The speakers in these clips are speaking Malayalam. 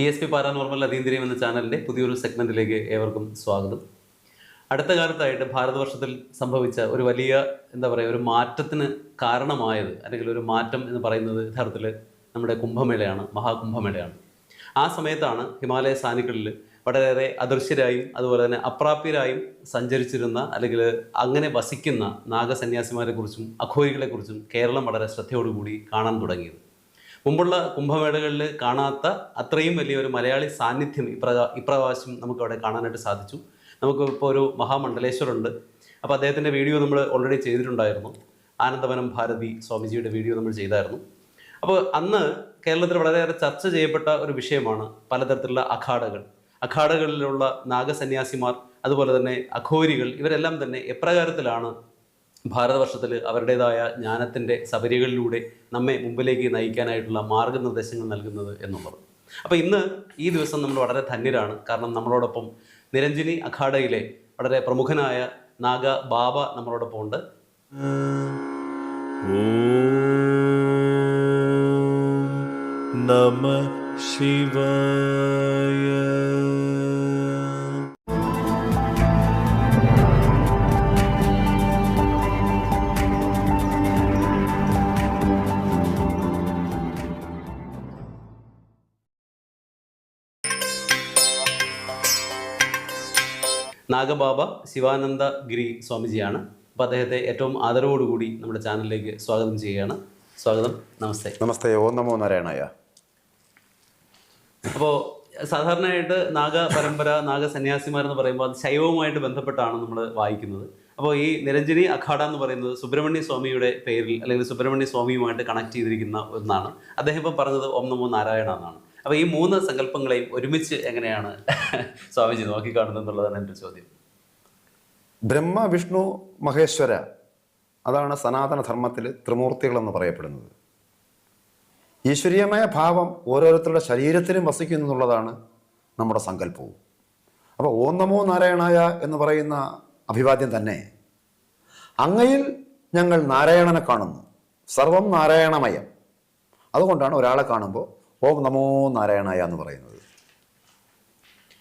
ഇ എസ് പി പാരാനോർമൽ അതീന്ദ്രിയം എന്ന ചാനലിന്റെ പുതിയൊരു സെഗ്മെന്റിലേക്ക് ഏവർക്കും സ്വാഗതം. അടുത്ത കാലത്തായിട്ട് ഭാരതവർഷത്തിൽ സംഭവിച്ച ഒരു വലിയ എന്താ പറയുക ഒരു മാറ്റത്തിന് കാരണമായത് അല്ലെങ്കിൽ ഒരു മാറ്റം എന്ന് പറയുന്നത് യഥാർത്ഥത്തിൽ നമ്മുടെ കുംഭമേളയാണ് മഹാകുംഭമേളയാണ്. ആ സമയത്താണ് ഹിമാലയ സാനുക്കളിൽ വളരെയേറെ അദൃശ്യരായും അതുപോലെ തന്നെ അപ്രാപ്യരായും സഞ്ചരിച്ചിരുന്ന അല്ലെങ്കിൽ അങ്ങനെ വസിക്കുന്ന നാഗസന്യാസിമാരെക്കുറിച്ചും അഘോരികളെക്കുറിച്ചും കേരളം വളരെ ശ്രദ്ധയോടുകൂടി കാണാൻ തുടങ്ങിയത്. മുമ്പുള്ള കുംഭമേളകളിൽ കാണാത്ത അത്രയും വലിയൊരു മലയാളി സാന്നിധ്യം ഇപ്രകാ ഇപ്രാവശ്യം നമുക്ക് അവിടെ കാണാനായിട്ട് സാധിച്ചു. നമുക്ക് ഇപ്പോൾ ഒരു മഹാമണ്ഡലേശ്വരുണ്ട്. അപ്പോൾ അദ്ദേഹത്തിന്റെ വീഡിയോ നമ്മൾ ഓൾറെഡി ചെയ്തിട്ടുണ്ടായിരുന്നു. ആനന്ദവനം ഭാരതി സ്വാമിജിയുടെ വീഡിയോ നമ്മൾ ചെയ്തായിരുന്നു. അപ്പോൾ അന്ന് കേരളത്തിൽ വളരെയേറെ ചർച്ച ചെയ്യപ്പെട്ട ഒരു വിഷയമാണ് പലതരത്തിലുള്ള അഖാഡകൾ. അഖാഡകളിലുള്ള നാഗസന്യാസിമാർ അതുപോലെ തന്നെ അഘോരികൾ ഇവരെല്ലാം തന്നെ എപ്രകാരത്തിലാണ് ഭാരതവർഷത്തിൽ അവരുടേതായ ജ്ഞാനത്തിന്റെ സബരികളിലൂടെ നമ്മെ മുമ്പിലേക്ക് നയിക്കാനായിട്ടുള്ള മാർഗനിർദ്ദേശങ്ങൾ നൽകുന്നത് എന്നുള്ളത്. അപ്പോൾ ഇന്ന് ഈ ദിവസം നമ്മൾ വളരെ ധന്യരാണ്. കാരണം നമ്മളോടൊപ്പം നിരഞ്ജിനി അഖാഡയിലെ വളരെ പ്രമുഖനായ നാഗ ബാബ നമ്മളോടൊപ്പം ഉണ്ട്. നമ ശിവായ. നാഗബാബ ശിവാനന്ദ ഗിരി സ്വാമിജിയാണ്. അപ്പോൾ അദ്ദേഹത്തെ ഏറ്റവും ആദരവോടുകൂടി നമ്മുടെ ചാനലിലേക്ക് സ്വാഗതം ചെയ്യുകയാണ്. സ്വാഗതം. നമസ്തേ. നമസ്തേ. ഓം നമോ നാരായണായ. അപ്പോൾ സാധാരണയായിട്ട് നാഗ പരമ്പര നാഗ സന്യാസിമാരെന്ന് പറയുമ്പോൾ അത് ശൈവവുമായിട്ട് ബന്ധപ്പെട്ടാണ് നമ്മൾ വായിക്കുന്നത്. അപ്പോൾ ഈ നിരഞ്ജനി അഖാഡ എന്ന് പറയുന്നത് സുബ്രഹ്മണ്യ സ്വാമിയുടെ പേരിൽ അല്ലെങ്കിൽ സുബ്രഹ്മണ്യ സ്വാമിയുമായിട്ട് കണക്ട് ചെയ്തിരിക്കുന്ന ഒന്നാണ്. അദ്ദേഹം ഇപ്പം പറഞ്ഞത് ഓം നമോ നാരായണ എന്നാണ്. അപ്പോൾ ഈ മൂന്ന് സങ്കല്പങ്ങളെയും ഒരുമിച്ച് എങ്ങനെയാണ് സ്വാമിജി നോക്കിക്കാണുന്നത് എന്നുള്ളതാണ് എന്റെ ചോദ്യം. ബ്രഹ്മ വിഷ്ണു മഹേശ്വര അതാണ് സനാതന ധർമ്മത്തിൽ ത്രിമൂർത്തികളെന്ന് പറയപ്പെടുന്നത്. ഈശ്വരീയമായ ഭാവം ഓരോരുത്തരുടെ ശരീരത്തിലും വസിക്കുന്നു എന്നുള്ളതാണ് നമ്മുടെ സങ്കല്പവും. അപ്പോൾ ഓം നമോ നാരായണായ എന്ന് പറയുന്ന അഭിവാദ്യം തന്നെ അങ്ങയിൽ ഞങ്ങൾ നാരായണനെ കാണുന്നു. സർവം നാരായണമയം. അതുകൊണ്ടാണ് ഒരാളെ കാണുമ്പോൾ ഓം നമോ നാരായണായ എന്ന് പറയുന്നത്.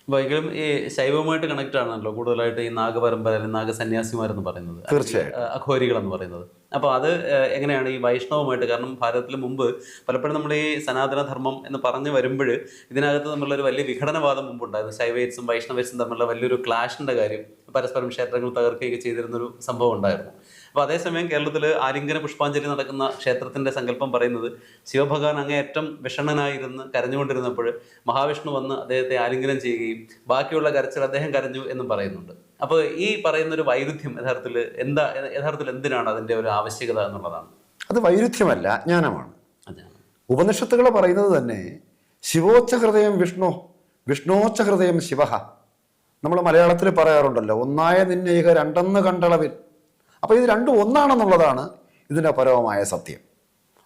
വൈകലും ഈ ശൈവമായിട്ട് കണക്ട് ആണല്ലോ കൂടുതലായിട്ട് ഈ നാഗപരമ്പര അല്ലെങ്കിൽ നാഗസന്യാസിമാരെന്ന് പറയുന്നത്. തീർച്ചയായും. എന്ന് പറയുന്നത്. അപ്പോൾ അത് എങ്ങനെയാണ് ഈ വൈഷ്ണവുമായിട്ട് കാരണം ഭാരതത്തിൽ മുമ്പ് പലപ്പോഴും നമ്മുടെ ഈ സനാതനധർമ്മം എന്ന് പറഞ്ഞു വരുമ്പോൾ ഇതിനകത്ത് നമ്മളൊരു വലിയ വിഘടനവാദം മുമ്പുണ്ടായിരുന്നു. ശൈവേറ്റ്സും വൈഷ്ണവേറ്റ്സും തമ്മിലുള്ള വലിയൊരു ക്ലാഷിന്റെ കാര്യം പരസ്പരം ക്ഷേത്രങ്ങൾ തകർക്കുകയൊക്കെ ചെയ്തിരുന്നൊരു സംഭവം ഉണ്ടായിരുന്നു. അപ്പോൾ അതേസമയം കേരളത്തിൽ ആലിംഗന പുഷ്പാഞ്ജലി നടക്കുന്ന ക്ഷേത്രത്തിന്റെ സങ്കല്പം പറയുന്നത് ശിവഭഗവാൻ അങ്ങേയറ്റം വിഷണ്ണനായിരുന്ന് കരഞ്ഞുകൊണ്ടിരുന്നപ്പോൾ മഹാവിഷ്ണു വന്ന് അദ്ദേഹത്തെ ആലിംഗനം ചെയ്യുകയും ബാക്കിയുള്ള കരച്ചിൽ അദ്ദേഹം കരഞ്ഞു എന്നും പറയുന്നുണ്ട്. അപ്പോൾ ഈ പറയുന്ന ഒരു വൈരുദ്ധ്യം യഥാർത്ഥത്തിൽ എന്താ യഥാർത്ഥത്തിൽ എന്തിനാണ് അതിന്റെ ഒരു ആവശ്യകത എന്നുള്ളതാണ്. അത് വൈരുദ്ധ്യമല്ല അജ്ഞാനമാണ് ഉപനിഷത്തുകൾ പറയുന്നത് തന്നെ ശിവോച്ച ഹൃദയം വിഷ്ണു വിഷ്ണോച്ച ഹൃദയം ശിവഹ. നമ്മൾ മലയാളത്തിൽ പറയാറുണ്ടല്ലോ ഒന്നായ നിന്നയിക രണ്ടെന്ന് കണ്ടളവിൽ അപ്പോൾ ഇത് രണ്ടും ഒന്നാണെന്നുള്ളതാണ് ഇതിന്റെ പരമമായ സത്യം.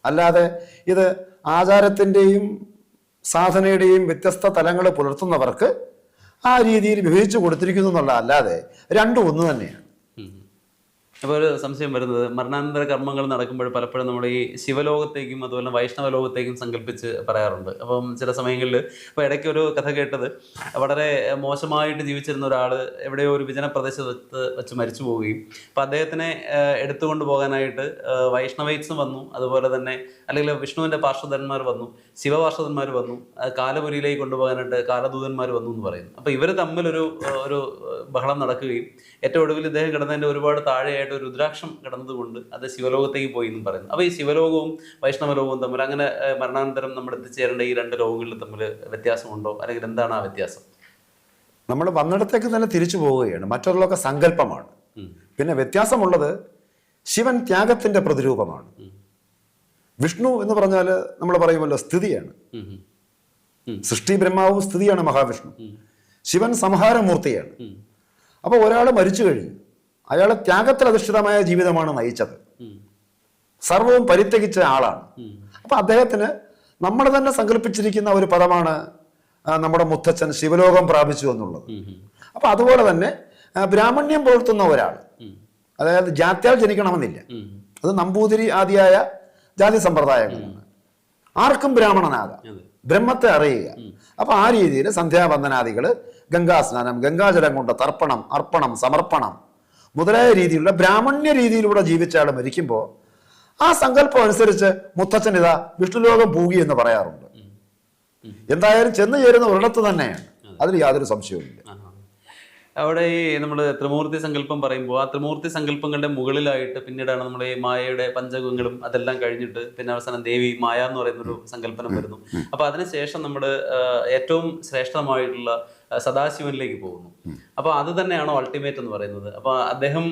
അല്ലാതെ ഇത് ആചാരത്തിന്റെയും സാധനയുടെയും വ്യത്യസ്ത തലങ്ങൾ പുലർത്തുന്നവർക്ക് ആ രീതിയിൽ വിഭജിച്ചു കൊടുത്തിരിക്കുന്നു എന്നുള്ള അല്ലാതെ രണ്ടും ഒന്ന് തന്നെയാണ്. അപ്പോൾ ഒരു സംശയം വരുന്നത് മരണാനന്തര കർമ്മങ്ങൾ നടക്കുമ്പോൾ പലപ്പോഴും നമ്മൾ ഈ ശിവലോകത്തേക്കും അതുപോലെ വൈഷ്ണവ ലോകത്തേക്കും സങ്കല്പിച്ച് പറയാറുണ്ട്. അപ്പം ചില സമയങ്ങളിൽ ഇപ്പോൾ ഇടയ്ക്ക് ഒരു കഥ കേട്ടത് വളരെ മോശമായിട്ട് ജീവിച്ചിരുന്ന ഒരാൾ എവിടെയോ ഒരു വിജന പ്രദേശത്ത് വെച്ച് മരിച്ചു പോവുകയും അപ്പം അദ്ദേഹത്തിനെ എടുത്തുകൊണ്ട് പോകാനായിട്ട് വൈഷ്ണവൈറ്റ്സും വന്നു അതുപോലെ തന്നെ അല്ലെങ്കിൽ വിഷ്ണുവിന്റെ പാർശ്വധന്മാർ വന്നു ശിവപാർശ്വധന്മാർ വന്നു കാലപുരിയിലേക്ക് കൊണ്ടുപോകാനായിട്ട് കാലദൂതന്മാർ വന്നു എന്ന് പറയുന്നു. അപ്പോൾ ഇവർ തമ്മിലൊരു ഒരു ബഹളം നടക്കുകയും ഏറ്റവും ഒടുവിൽ ഇദ്ദേഹം കിടന്നതിന്റെ ഒരുപാട് താഴെയായിട്ട് ഒരു രുദ്രാക്ഷം കിടന്നതുകൊണ്ട് അത് ശിവലോകത്തേക്ക് പോയി എന്നും പറയുന്നു. അപ്പോൾ ഈ ശിവലോകവും വൈഷ്ണവലോകവും തമ്മിൽ അങ്ങനെ മരണാനന്തരം നമ്മൾ എത്തിച്ചേരേണ്ട ഈ രണ്ട് ലോകങ്ങളിൽ തമ്മിൽ വ്യത്യാസമുണ്ടോ? അല്ലെങ്കിൽ എന്താണ് ആ വ്യത്യാസം? നമ്മൾ വന്നിടത്തേക്ക് തന്നെ തിരിച്ചു പോവുകയാണ്. മറ്റുള്ളതൊക്കെ സങ്കല്പമാണ്. പിന്നെ വ്യത്യാസമുള്ളത് ശിവൻ ത്യാഗത്തിന്റെ പ്രതിരൂപമാണ്. വിഷ്ണു എന്ന് പറഞ്ഞാൽ നമ്മൾ പറയുമല്ലോ സ്ഥിതിയാണ്. സൃഷ്ടി ബ്രഹ്മാവും സ്ഥിതിയാണ് മഹാവിഷ്ണു. ശിവൻ സംഹാരമൂർത്തിയാണ്. അപ്പൊ അപ്പോൾ ഒരാൾ മരിച്ചു കഴിഞ്ഞു. അയാൾ ത്യാഗത്തിൽ അധിഷ്ഠിതമായ ജീവിതമാണ് നയിച്ചത്. സർവവും പരിത്യജിച്ച ആളാണ്. അപ്പൊ അദ്ദേഹത്തിന് നമ്മൾ തന്നെ സങ്കല്പിച്ചിരിക്കുന്ന ഒരു പദമാണ് നമ്മുടെ മുത്തച്ഛൻ ശിവലോകം പ്രാപിച്ചു എന്നുള്ളത്. അപ്പൊ അതുപോലെ തന്നെ ബ്രാഹ്മണ്യം പുലർത്തുന്ന ഒരാൾ അതായത് ജാത്യാൽ ജനിക്കണമെന്നില്ല. അത് നമ്പൂതിരി ആദിയായ ജാതി സമ്പ്രദായങ്ങളാണ് ആർക്കും ബ്രാഹ്മണനാകാം. ബ്രഹ്മത്തെ അറിയുക. അപ്പൊ ആ രീതിയിൽ സന്ധ്യാവന്ദനാദികൾ ഗംഗാസ്നാനം ഗംഗാജലം കൊണ്ട് തർപ്പണം അർപ്പണം സമർപ്പണം മുതലായ രീതിയിലുള്ള ബ്രാഹ്മണ്യ രീതിയിലൂടെ ജീവിച്ച ആൾ മരിക്കുമ്പോൾ ആ സങ്കല്പം അനുസരിച്ച് മുത്തച്ഛൻ ഇതാ വിഷ്ണുലോകം പൂകി എന്ന് പറയാറുണ്ട്. എന്തായാലും ചെന്ന് ചേരുന്ന ഒരിടത്ത് തന്നെയാണ്. അതിൽ യാതൊരു സംശയവുമില്ല. അവിടെ ഈ നമ്മൾ ത്രിമൂർത്തി സങ്കല്പം പറയുമ്പോൾ ആ ത്രിമൂർത്തി സങ്കല്പങ്ങളുടെ മുകളിലായിട്ട് പിന്നീടാണ് നമ്മൾ ഈ മായയുടെ പഞ്ചകങ്ങളും അതെല്ലാം കഴിഞ്ഞിട്ട് പിന്നെ അവസാനം ദേവി മായ എന്ന് പറയുന്ന ഒരു സങ്കല്പനം വരുന്നു. അപ്പൊ അതിനുശേഷം നമ്മൾ ഏറ്റവും ശ്രേഷ്ഠമായിട്ടുള്ള സദാശിവനിലേക്ക് പോകുന്നു. അപ്പൊ അത് തന്നെയാണോ അൾട്ടിമേറ്റ് എന്ന് പറയുന്നത്? അപ്പൊ അദ്ദേഹം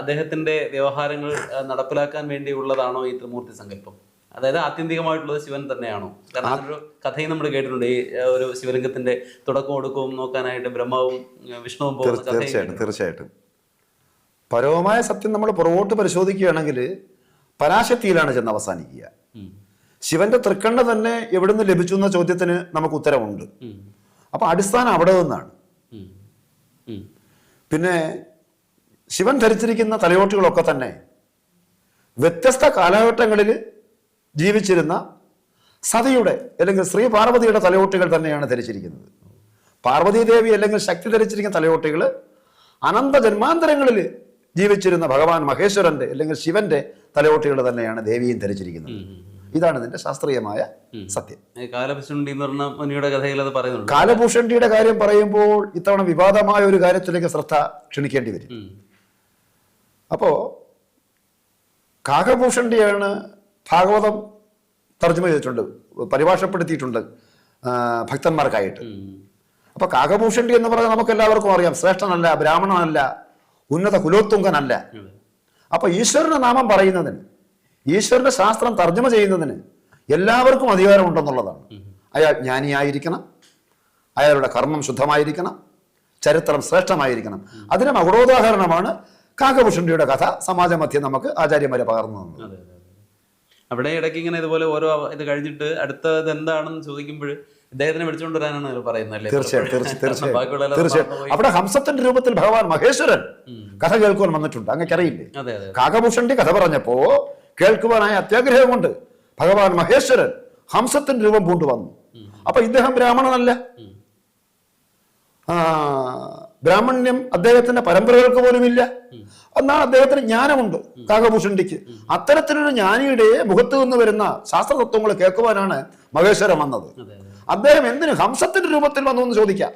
അദ്ദേഹത്തിന്റെ വ്യവഹാരങ്ങൾ നടപ്പിലാക്കാൻ വേണ്ടിയുള്ളതാണോ ഈ ത്രിമൂർത്തി സങ്കല്പം? അതായത് ആത്യന്തികമായിട്ടുള്ളത് ശിവൻ തന്നെയാണോ? കാരണം ഒരു കഥയും നമ്മൾ കേട്ടിട്ടുണ്ട്. ഈ ഒരു ശിവലിംഗത്തിന്റെ തുടക്കം ഒടുക്കവും നോക്കാനായിട്ട് ബ്രഹ്മാവും വിഷ്ണുവും തീർച്ചയായിട്ടും തീർച്ചയായിട്ടും. പരമമായ സത്യം നമ്മൾ പുറകോട്ട് പരിശോധിക്കുകയാണെങ്കിൽ പരാശക്തിയിലാണ് ചെന്ന് അവസാനിക്കുക. ശിവന്റെ തൃക്കണ്ണ തന്നെ എവിടുന്ന് ലഭിച്ചു എന്ന ചോദ്യത്തിന് നമുക്ക് ഉത്തരവുണ്ട്. അപ്പൊ അടിസ്ഥാനം അവിടെ നിന്നാണ്. പിന്നെ ശിവൻ ധരിച്ചിരിക്കുന്ന തലയോട്ടികളൊക്കെ തന്നെ വ്യത്യസ്ത കാലഘട്ടങ്ങളിൽ ജീവിച്ചിരുന്ന സതിയുടെ അല്ലെങ്കിൽ ശ്രീ പാർവതിയുടെ തലയോട്ടുകൾ തന്നെയാണ് ധരിച്ചിരിക്കുന്നത്. പാർവതീദേവി അല്ലെങ്കിൽ ശക്തി ധരിച്ചിരിക്കുന്ന തലയോട്ടികൾ അനന്ത ജന്മാന്തരങ്ങളിൽ ജീവിച്ചിരുന്ന ഭഗവാൻ മഹേശ്വരന്റെ അല്ലെങ്കിൽ ശിവന്റെ തലയോട്ടികൾ തന്നെയാണ് ദേവിയും ധരിച്ചിരിക്കുന്നത്. ഇതാണ് ഇതിന്റെ ശാസ്ത്രീയമായ സത്യം. കാലഭൂഷണിയുടെ കാര്യം പറയുമ്പോൾ ഇത്തവണ വിവാദമായ ഒരു കാര്യത്തിലേക്ക് ശ്രദ്ധ ക്ഷണിക്കേണ്ടി വരും. അപ്പോ കാകഭൂഷണ്ടിയാണ് ഭാഗവതം തർജമ ചെയ്തിട്ടുണ്ട് പരിഭാഷപ്പെടുത്തിയിട്ടുണ്ട് ഭക്തന്മാർക്കായിട്ട്. അപ്പൊ കാകഭൂഷണ്ടി എന്ന് പറഞ്ഞാൽ നമുക്ക് എല്ലാവർക്കും അറിയാം ശ്രേഷ്ഠനല്ല ബ്രാഹ്മണനല്ല ഉന്നത കുലോത്തുങ്കനല്ല. അപ്പൊ ഈശ്വരന്റെ നാമം പറയുന്നതിന് ഈശ്വരന്റെ ശാസ്ത്രം തർജമ ചെയ്യുന്നതിന് എല്ലാവർക്കും അധികാരമുണ്ടെന്നുള്ളതാണ്. അയാൾ ജ്ഞാനിയായിരിക്കണം അയാളുടെ കർമ്മം ശുദ്ധമായിരിക്കണം ചരിത്രം ശ്രേഷ്ഠമായിരിക്കണം. അതിന് മകുടോദാഹരണമാണ് കാകഭൂഷണ്ടിയുടെ കഥ സമാജമധ്യം നമുക്ക് ആചാര്യന്മാരെ പകർന്നു തന്നത്. അവിടെ ഇടയ്ക്ക് ഇങ്ങനെ ഇതുപോലെ ഓരോ ഇത് കഴിഞ്ഞിട്ട് അടുത്തത് എന്താണെന്ന് ചോദിക്കുമ്പോൾ ഇദ്ദേഹത്തിനെ വിളിച്ചുകൊണ്ട് വരാനാണ് പറയുന്നത് അല്ലേ? തീർച്ചയായും അവിടെ ഹംസത്തിന്റെ രൂപത്തിൽ ഭഗവാൻ മഹേശ്വരൻ കഥ കേൾക്കുവാൻ വന്നിട്ടുണ്ട്. അങ്ങക്കറിയില്ലേ കാകഭൂഷണ്ടി കഥ പറഞ്ഞപ്പോ കേൾക്കുവാനായ അത്യാഗ്രഹം കൊണ്ട് ഭഗവാൻ മഹേശ്വരൻ ഹംസത്തിന്റെ രൂപം പൂണ്ടു വന്നു അപ്പൊ ഇദ്ദേഹം ബ്രാഹ്മണനല്ല? ആ, ബ്രാഹ്മണ്യം അദ്ദേഹത്തിന്റെ പരമ്പരകൾക്ക് പോലുമില്ല. എന്നാണ് അദ്ദേഹത്തിന് ജ്ഞാനമുണ്ട് കാകഭൂഷണ്ടിക്ക് അത്തരത്തിലൊരു ജ്ഞാനിയുടെ മുഖത്ത് നിന്ന് വരുന്ന ശാസ്ത്രതത്വങ്ങൾ കേൾക്കുവാനാണ് മഹേശ്വരം വന്നത്. അദ്ദേഹം എന്തിനു ഹംസത്തിന്റെ രൂപത്തിൽ വന്നു എന്ന് ചോദിക്കാം.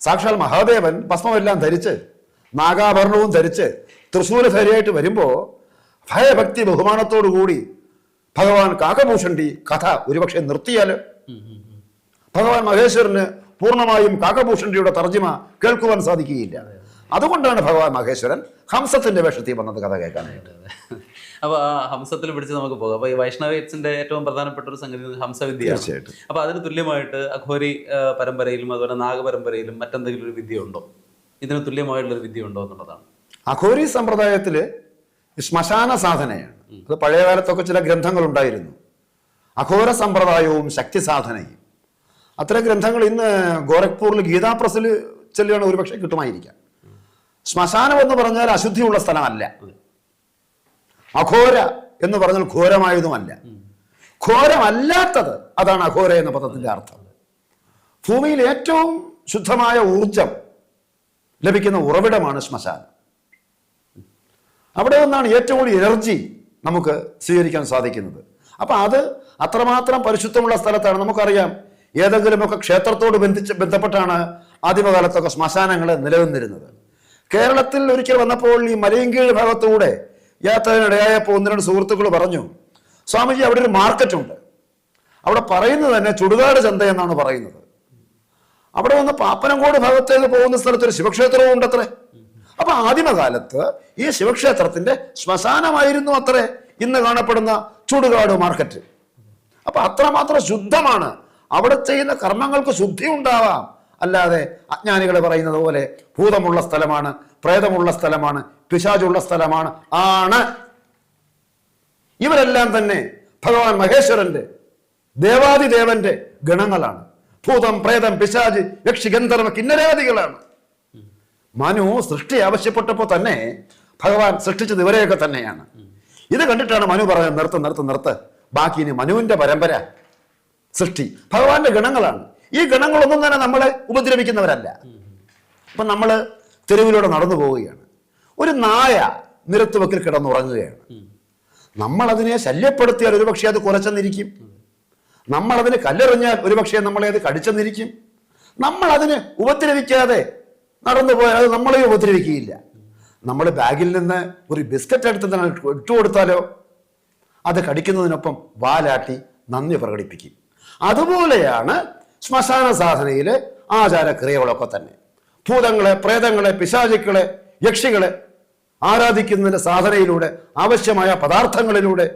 സാക്ഷാൽ മഹാദേവൻ ഭസ്മമെല്ലാം ധരിച്ച് നാഗാഭരണവും ധരിച്ച് തൃശൂലധാരിയായിട്ട് വരുമ്പോ ഭയഭക്തി ബഹുമാനത്തോടു കൂടി ഭഗവാൻ കാകഭൂഷണ്ടി കഥ ഒരുപക്ഷെ നിർത്തിയാൽ. ഭഗവാൻ മഹേശ്വരന് പൂർണമായും കാക്കഭൂഷണിയുടെ തർജിമ കേൾക്കുവാൻ സാധിക്കുകയില്ല. അതുകൊണ്ടാണ് ഭഗവാൻ മഹേശ്വരൻ ഹംസത്തിന്റെ വേഷത്തിൽ വന്നത് കഥ കേൾക്കാനായിട്ട് അതെ, അതെ. അപ്പൊ ആ ഹംസത്തിൽ പിടിച്ച് നമുക്ക് പോകാം. അപ്പൊ ഈ വൈഷ്ണവേറ്റ്സിന്റെ ഏറ്റവും പ്രധാനപ്പെട്ട ഒരു സംഗതി ഹംസവിദ്യ തീർച്ചയായിട്ടും. അപ്പൊ അതിന് തുല്യമായിട്ട് അഘോരി പരമ്പരയിലും അതുപോലെ നാഗപരമ്പരയിലും മറ്റെന്തെങ്കിലും ഒരു വിദ്യ ഉണ്ടോ ഇതിന് തുല്യമായിട്ടുള്ള ഒരു വിദ്യ ഉണ്ടോ എന്നുള്ളതാണ്. അഘോരി സമ്പ്രദായത്തിൽ ശ്മശാന സാധനയാണ്. അത് പഴയകാലത്തൊക്കെ ചില ഗ്രന്ഥങ്ങൾ ഉണ്ടായിരുന്നു അഘോര സമ്പ്രദായവും ശക്തി സാധനയും. അത്തരം ഗ്രന്ഥങ്ങൾ ഇന്ന് ഗോരഖ്പൂരിൽ ഗീതാ പ്രസിൽ ചെല്ലുകയാണ് ഒരുപക്ഷെ കിട്ടുമായിരിക്കാം. ശ്മശാനം എന്ന് പറഞ്ഞാൽ അശുദ്ധിയുള്ള സ്ഥലമല്ല. അഘോര എന്ന് പറഞ്ഞാൽ ഘോരമായതുമല്ല. ഘോരമല്ലാത്തത് അതാണ് അഘോര എന്ന പദത്തിന്റെ അർത്ഥം. ഭൂമിയിൽ ഏറ്റവും ശുദ്ധമായ ഊർജം ലഭിക്കുന്ന ഉറവിടമാണ് ശ്മശാനം. അവിടെ നിന്നാണ് ഏറ്റവും കൂടുതൽ എനർജി നമുക്ക് സ്വീകരിക്കാൻ സാധിക്കുന്നത്. അപ്പൊ അത് അത്രമാത്രം പരിശുദ്ധമുള്ള സ്ഥലത്താണ്. നമുക്കറിയാം ഏതെങ്കിലുമൊക്കെ ക്ഷേത്രത്തോട് ബന്ധിച്ച് ബന്ധപ്പെട്ടാണ് ആദിമകാലത്തൊക്കെ ശ്മശാനങ്ങൾ നിലനിന്നിരുന്നത്. കേരളത്തിൽ ഒരിക്കൽ വന്നപ്പോൾ ഈ മലയങ്കീഴ് ഭാഗത്തൂടെ യാത്രയിനിടയായപ്പോൾ ഒന്ന് രണ്ട് സുഹൃത്തുക്കൾ പറഞ്ഞു സ്വാമിജി അവിടെ ഒരു മാർക്കറ്റുണ്ട്. അവിടെ പറയുന്നത് തന്നെ ചുടുകാട് ചന്ത എന്നാണ് പറയുന്നത്. അവിടെ വന്ന് പാപ്പനംകോട് ഭാഗത്തേക്ക് പോകുന്ന സ്ഥലത്ത് ഒരു ശിവക്ഷേത്രവും ഉണ്ടത്രേ. അപ്പൊ ആദിമകാലത്ത് ഈ ശിവക്ഷേത്രത്തിന്റെ ശ്മശാനമായിരുന്നു അത്രേ ഇന്ന് കാണപ്പെടുന്ന ചുടുകാട് മാർക്കറ്റ്. അപ്പൊ അത്രമാത്രം ശുദ്ധമാണ് അവിടെ ചെയ്യുന്ന കർമ്മങ്ങൾക്ക് ശുദ്ധി ഉണ്ടാവാം. അല്ലാതെ അജ്ഞാനികൾ പറയുന്നത് പോലെ ഭൂതമുള്ള സ്ഥലമാണ് പ്രേതമുള്ള സ്ഥലമാണ് പിശാചുള്ള സ്ഥലമാണ് ആണ്. ഇവരെല്ലാം തന്നെ ഭഗവാൻ മഹേശ്വരന്റെ ദേവാദിദേവന്റെ ഗണങ്ങളാണ്. ഭൂതം പ്രേതം പിശാജ് യക്ഷി ഗന്ധർവ കിന്നരാദികളാണ്. മനു സൃഷ്ടി ആവശ്യപ്പെട്ടപ്പോൾ തന്നെ ഭഗവാൻ സൃഷ്ടിച്ചത് ഇവരെയൊക്കെ തന്നെയാണ്. ഇത് കണ്ടിട്ടാണ് മനു പറഞ്ഞത് നിർത്ത് നിർത്ത് നിർത്ത്. ബാക്കി ഇനി മനുവിന്റെ പരമ്പര. സൃഷ്ടി. ഭഗവാന്റെ ഗണങ്ങളാണ്. ഈ ഗണങ്ങളൊന്നും തന്നെ നമ്മളെ ഉപദ്രവിക്കുന്നവരല്ല. ഇപ്പം നമ്മൾ തെരുവിലൂടെ നടന്നു പോവുകയാണ്. ഒരു നായ നിരത്തുവക്കിൽ കിടന്നുറങ്ങുകയാണ്. നമ്മളതിനെ ശല്യപ്പെടുത്തിയാൽ ഒരുപക്ഷെ അത് കുറച്ചെന്നിരിക്കും. നമ്മളതിന് കല്ലെറിഞ്ഞാൽ ഒരുപക്ഷെ നമ്മളെ അത് കടിച്ചെന്നിരിക്കും. നമ്മളതിന് ഉപദ്രവിക്കാതെ നടന്നു പോയാൽ അത് നമ്മളെ ഉപദ്രവിക്കുകയില്ല. നമ്മൾ ബാഗിൽ നിന്ന് ഒരു ബിസ്ക്കറ്റ് എടുത്ത് ഇട്ടു കൊടുത്താലോ അത് കടിക്കുന്നതിനൊപ്പം വാലാട്ടി നന്ദി പ്രകടിപ്പിക്കും. അതുപോലെയാണ് ശ്മശാന സാധനയിലെ ആചാരക്രിയകളൊക്കെ തന്നെ ഭൂതങ്ങളെ പ്രേതങ്ങളെ പിശാചിക്കളെ യക്ഷികളെ ആരാധിക്കുന്നതിന്റെ സാധനയിലൂടെ ആവശ്യമായ പദാർത്ഥങ്ങളിലൂടെ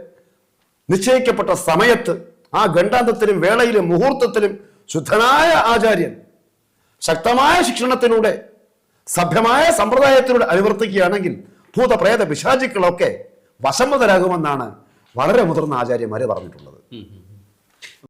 നിശ്ചയിക്കപ്പെട്ട സമയത്ത് ആ ഗണ്ഡാന്തത്തിലും വേളയിലും മുഹൂർത്തത്തിലും ശുദ്ധനായ ആചാര്യൻ ശക്തമായ ശിക്ഷണത്തിലൂടെ സഭ്യമായ സമ്പ്രദായത്തിലൂടെ അനുവർത്തിക്കുകയാണെങ്കിൽ ഭൂതപ്രേത പിശാചിക്കളൊക്കെ വശംവതരാകുമെന്നാണ് വളരെ മുതിർന്ന ആചാര്യന്മാര് പറഞ്ഞിട്ടുള്ളത്.